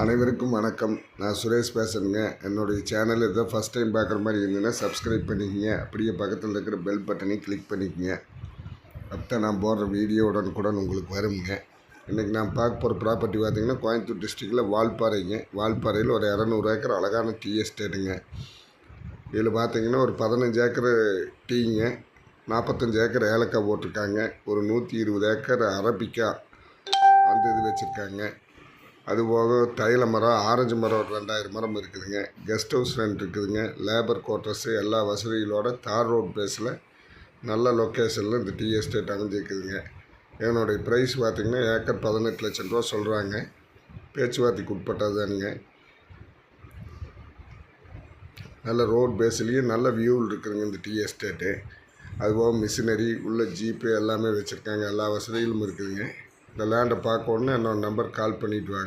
அனைவருக்கும் வணக்கம். நான் சுரேஷ் பேசுகிறேங்க என்னுடைய சேனல் இதை ஃபஸ்ட் டைம் பார்க்குற மாதிரி இருந்ததுன்னா சப்ஸ்கிரைப் பண்ணிக்கங்க. அப்படியே பக்கத்தில் இருக்கிற பெல் பட்டனையும் கிளிக் பண்ணிக்கங்க. அப்போ நான் போடுற வீடியோவுடன் கூட உங்களுக்கு வருங்க. இன்றைக்கி நான் பார்க்க போகிற ப்ராப்பர்ட்டி பார்த்திங்கன்னா கோயம்புத்தூர் டிஸ்ட்ரிக்டில் வால்பாறைங்க. வால்பாறையில் ஒரு இரநூறு ஏக்கர் அழகான டீ எஸ்டேட்டுங்க இதில் பார்த்தீங்கன்னா ஒரு பதினஞ்சு ஏக்கர் டீங்க. நாற்பத்தஞ்சு ஏக்கர் ஏலக்காய் போட்டிருக்காங்க. ஒரு நூற்றி இருபது ஏக்கர் அரபிக்கா அந்த இது வச்சுருக்காங்க. அதுபோக தைல மரம் ஆரஞ்சு மரம் ஒரு ரெண்டாயிரம் மரம் இருக்குதுங்க. கெஸ்ட் ஹவுஸ் ரெண்ட் இருக்குதுங்க. லேபர் குவார்ட்டர்ஸு எல்லா வசதிகளோட தார் ரோட் பேஸில் நல்ல லொக்கேஷனில் இந்த டீ எஸ்டேட் அமைஞ்சிருக்குதுங்க. என்னுடைய ப்ரைஸ் பார்த்திங்கன்னா ஏக்கர் பதினெட்டு லட்சம் ரூபா சொல்கிறாங்க பேச்சுவார்த்தைக்கு உட்பட்டது தானுங்க நல்ல ரோட் பேஸ்லேயும் நல்ல வியூவில் இருக்குதுங்க இந்த டீ எஸ்டேட்டு அதுபோக மிஷினரி உள்ள ஜீப்பு எல்லாமே வச்சுருக்காங்க. எல்லா வசதிகளும் இருக்குதுங்க. இந்த லேண்டை பார்க்க உடனே என்னோடய நம்பர் கால் பண்ணிவிட்டு வாங்க.